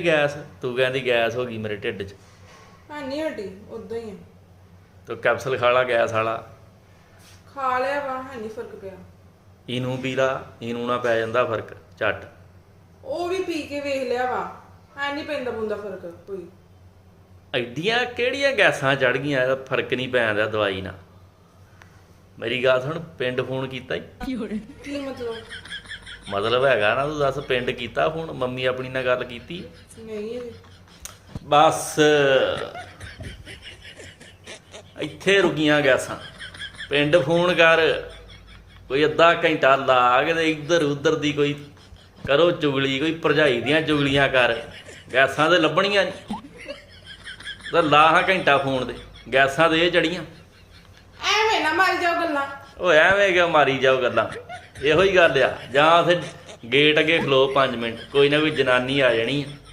Gas ਤੂੰ ਕਹਿੰਦੀ gas ਹੋ ਗਈ ਮੇਰੇ ਢਿੱਡ 'ਚ। ਹਾਂ ਨਹੀਂ ਹਟੀ ਉਦਾਂ ਹੀ ਆ। ਤੂੰ ਕੈਪਸੂਲ ਖਾ ਲਾ ਗੈਸ ਵਾਲਾ ਖਾ ਲਿਆ ਵਾ ਹੈ ਨਹੀਂ ਫ਼ਰਕ ਪਿਆ। ਇਹਨੂੰ ਪੀ ਲਾ ਇਹਨੂੰ ਨਾ ਪੈ ਜਾਂਦਾ ਫ਼ਰਕ ਝੱਟ। ਉਹ ਵੀ ਪੀ ਕੇ ਵੇਖ ਲਿਆ ਵਾ ਹੈ ਨਹੀਂ ਪੈਂਦਾ ਬੁੰਦਾ ਫ਼ਰਕ ਕੋਈ। ਐਡੀਆਂ ਕਿਹੜੀਆਂ ਗੈਸਾਂ ਚੜ ਗਈਆਂ ਇਹਦਾ ਫ਼ਰਕ ਨਹੀਂ ਪੈਂਦਾ ਦਵਾਈ ਨਾਲ। ਮੇਰੀ ਗੱਲ ਸੁਣ ਪਿੰਡ ਫੋਨ ਕੀਤਾ ਈ। ਕੀ ਮਤਲਬ? ਮਤਲਬ ਹੈਗਾ ਨਾ ਤੂੰ ਦੱਸ ਪਿੰਡ ਕੀਤਾ ਫੋਨ ਮੰਮੀ ਆਪਣੀ ਨਾਲ ਗੱਲ ਕੀਤੀ? ਨਹੀਂ। ਬਸ ਇੱਥੇ ਰੁਕੀਆਂ ਗੈਸਾਂ। ਪਿੰਡ ਫੋਨ ਕਰ ਕੋਈ ਅੱਧਾ ਘੰਟਾ ਲਾ ਕੇ ਤੇ ਇੱਧਰ ਉੱਧਰ ਦੀ ਕੋਈ ਕਰੋ ਚੁਗਲੀ ਕੋਈ ਭਰਜਾਈ ਦੀਆਂ ਚੁਗਲੀਆਂ ਕਰ। ਗੈਸਾਂ ਤੇ ਲੱਭਣੀਆਂ ਨਹੀਂ ਤਾਂ ਲਾ ਹਾਂ ਘੰਟਾ ਫੋਨ ਤੇ ਗੈਸਾਂ ਤੇ ਇਹ ਚੜੀਆਂ। ਐਵੇਂ ਨਾ ਮਾਰੀ ਜਾਓ ਗੱਲਾਂ। ਉਹ ਐਵੇਂ ਕਿ ਮਾਰੀ ਜਾਓ ਗੱਲਾਂ? ਇਹੋ ਹੀ ਗੱਲ ਆ। ਜਾਂ ਫਿਰ ਗੇਟ ਅੱਗੇ ਖਲੋ 5 ਮਿੰਟ, ਕੋਈ ਨਾ ਕੋਈ ਜਨਾਨੀ ਆ ਜਾਣੀ ਆ।